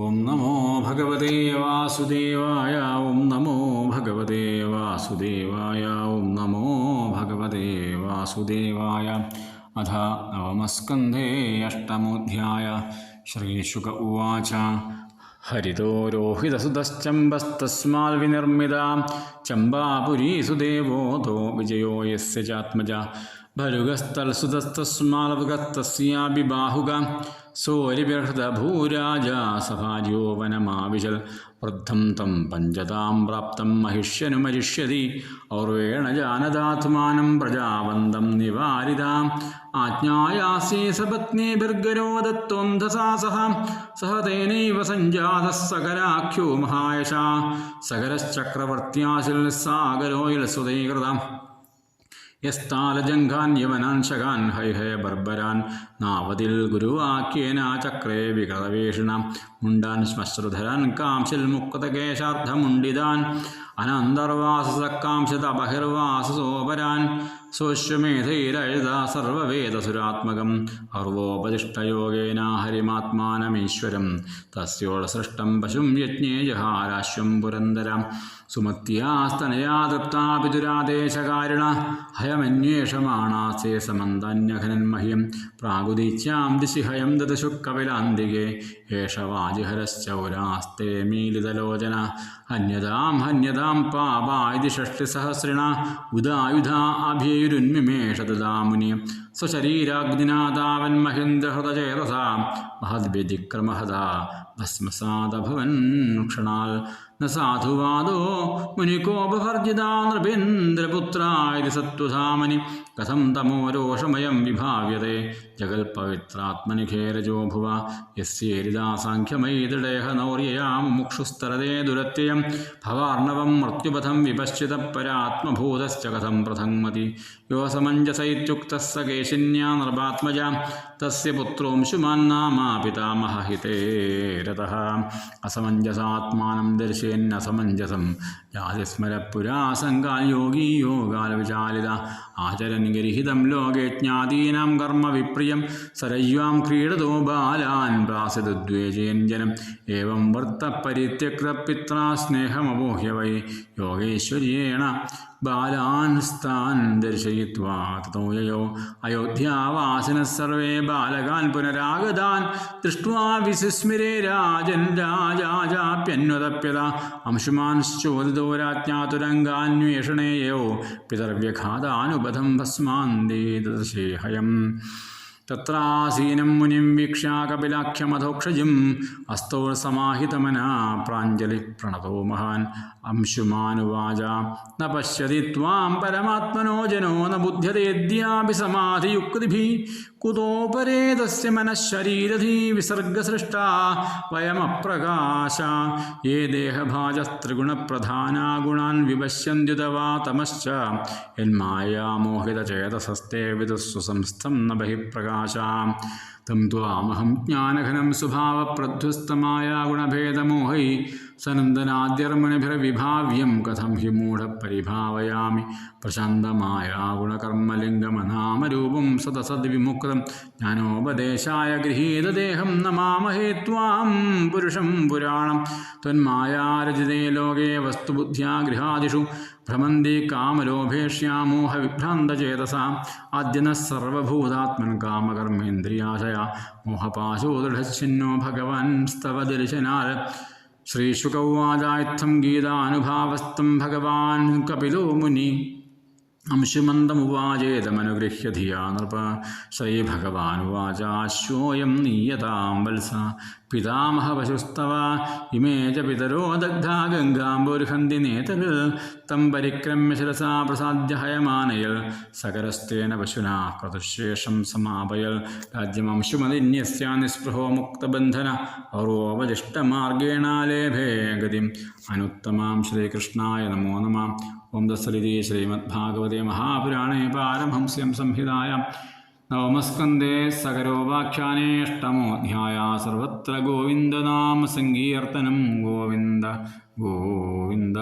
ओं नमो भगवते वासुदेवाय ओं नमो भगवते वासुदेवाय ॐ नमो भगवते वासुदेवाय। अथ नवमस्कन्धे अष्टमोऽध्याय। श्रीशुक उवाच। हरितो रोहितसुतश्चम्बस्तस्माल्विनिर्मिता चम्बापुरीसु देवोऽतो विजयो यस्य चात्मजा। ചാത്മജ ഭരുഗസ്ഥൽസുതസ്തസ്മാലവഗസ്തസ്യാപി ബാഹുക സോരിബൃഹദഭൂരാജ സഭാജ്യോ വനമാവിശൽ വൃദ്ധം തം പഞ്ചതാം പ്രാപ്തം മഹിഷ്യനുമരിഷ്യതി. ഔർവേണ ജാനദാത്മാനം പ്രജാവന്തം നിവാരിതാം. ആജ്ഞായാസേ സപത്നീഭിർഗരോ ദത്തോന്ധസാ സഹ സഹ തേനൈവ സഞ്ജാത സകരാഖ്യോ മഹായശ. സകരശ്ചക്രവർത്തിയാശിൽ സാഗരോയിൽ സുതൈകൃതം യസ്താലജംഘാൻ യവനാൻ ശകാൻ ഹൈഹയ ബർബരാൻ. നാവതിൽ ഗുരുവാക്യേന ചക്രേ വികൃതവേഷിണ മുണ്ടാൻ ശ്മശ്രുധരാൻ കാംശിൽ മുക്തകേശാർത്ഥമുണ്ടിതാൻ അനന്തർവാസസക്കാംശത ബഹിർവാസസോപരാൻ സോശ്വമേധൈരഴുത സർവവേദസുരാത്മകം. അർവോപതിഷ്ഠയോഗേന ഹരിമാത്മാനമീശ്വരം. തസ്യോളസൃഷ്ടം പശും യജ്ഞേ ജഹാരാശ്വം പുരന്തരം സുമത്യാസ്തനയാ തൃപ്താപിതുരാദേശകാരിണ ഹയമന്വേഷമാണാസേ സമന്തന്യഘനന്മഹ്യം പ്രാഗുദീച്യാം ദിശി ഹയം ദദശു കപിലാന്തികെ. ഏഷ വാജിഹരശ്ചൗരാസ്തേ മീലിതലോചന. ഹന്യതാം ഹന്യതാം പാപായിതി ഷഷ്ടിസഹസ്രിണ. ഉദായുധാ അഭ്യേരുന്മിമേഷ തഥാ स्वशरीराग्निनादावन्महिन्द्रहृदचेतसा महद्व्यतिक्रमहदा भस्मसादभवन् क्षणाल्। न साधुवादो मुनिकोपभर्जिता नृपेन्द्रपुत्रायति सत्त्वधामनि। कथं तमोरोषमयं विभाव्यते। जगल्पवित्रात्मनि भुव। यस्येरिदा साङ्ख्यमयि दृढयः नौर्यया मुक्षुस्तरदे दुरत्ययं। भवार्णवं मृत्युपथं विपश्चितपरात्मभूतश्च कथं प्रथङ्मति यो समञ्जस इत्युक्तः स കേശിന്യാ നൃപാത്മജ തസ്യ പുത്രോംശുമാന്നാമാ പിതാമഹഹിതേ രതഃ അസമഞ്ജസാത്മാനം ദർശയന്നസമഞ്ജസം ജാതിസ്മരപുരാ സംഗാൽ യോഗീ യോഗാൽ വിചാലിത ആചരൻ ഗരിഹിതം ലോകേ ജ്ഞാതീനാം കർമ്മ വിപ്രിയം സരയ്വാം ക്രീഡതോ ബാലാൻ പ്രാസിതദ്വേജയഞ്ജനം ഏവം വർത്ത പരിത്യക്തപിത്രാ സ്നേഹമപോഹ്യ വൈ യോഗേശ്വര്യേണ ബാലാൻ സ്ഥാൻ ദർശയിത്വാ തതോയയോ അയോധ്യാവാസിനഃ സർവേ ബാലകാൻ പുനരാഗതാൻ ദൃഷ്ട്വാ വിസുസ്മിരേ രാജൻ രാജാജാപ്യന്വതപ്യത അംശുമാൻശ്ചോദിതോ രാജ്ഞാതുരംഗാന്വേഷണേയോ പിതർവ്യഘാതാനുപഥം ഭസ്മാന്തേ ഭസ്മാന്തേതശേഹയം തത്രാസീനം മുനിം വീക്ഷാ കപിലാഖ്യമധോക്ഷജിം അസ്തോസമാഹിതമനാ പ്രാഞ്ജലി പ്രണതോ മഹാൻ. അംശുമാനുവാച ന പശ്യതി ത്വാം പരമാത്മനോ ജനോ ന ബുദ്ധ്യതേദ്യാഭി സമാധിയുക്തിഭി കുതോ പരേ തസ്യ മനഃശരീരധി വിസർഗസൃഷ്ടാ വയമപ്രകാശ. യേ ദേഹഭാജസ്ത്രിഗുണപ്രധാനാ ഗുണാൻ തമശ്ച. യന്മായാമോഹിതചേതസസ്തേ വിദുസ്വസംസ്ഥം ന ബഹിപ്രകാശ तं त्वामहं ज्ञानघनं गुणभेदमोह। सनन्दनाद्यर्मणिभिरविभाव्यं कथम हि मूढपरिभावयामि। प्रशान्तमायागुणकर्मलिङ्गमनामरूपं सदसद्विमुक्तं ज्ञानोपदेशाय गृहीतदेहं नमामहे ताम पुरुषं पुराण। त्वन्मायारजिते लोके वस्तुबुद्ध्या गृहादिषु। भ्रमन्ति कामलोभेष्यामोहविभ्रान्तचेतसा। अद्य नः सर्वभूतात्मन् कामकर्मेन्द्रियाशया മോഹപാശോ ദൃഢഛിന്നോ ഭഗവൻ സ്തവ ദർശനാൽ ശ്രീശുകൗവാചായുദ്ധം ഗീതാനുഭാവസ്ഥം ഭഗവാൻ കപിലോ മുനി അംശുമന്ദമുവാചേതമനുഗൃഹ്യ ധിയാ നൃപ ശ്രീഭഗവാനുവാചാശ്വോയം നീയതാം വത്സ പിതാമഹപശുസ്തവ ഇമേ ച പിതരോ ദഗ്ധാ ഗംഗാംബുർഹന്തി നേതരിൽ തം പരിക്രമ്യ ശിരസാ പ്രസാദ്യ ഹയമാനയൽ സകരസ്തേന പശുനാ ക്രതുശേഷം സമാപയൽ. രാജ്യമംശുമതിന്യസ്യാ നിസ്പൃഹോ മുക്തബന്ധന ഔരോപജിഷ്ടമാർഗേണാലേഭേ ഗതിം. അനുത്തമാം ശ്രീകൃഷ്ണായ നമോ നമ. ഓം ദസ്സരിതി ശ്രീമദ്ഭാഗവതേ മഹാപുരാണേ പാരമഹംസ്യം സംഹിതായ. നവമസ്കന്ധേ സകരോപാഖ്യാനേഷ്ടമോധ്യായ സർവത്ര ഗോവിന്ദനാമ സങ്കീർത്തനം ഗോവിന്ദ ഗോവിന്ദ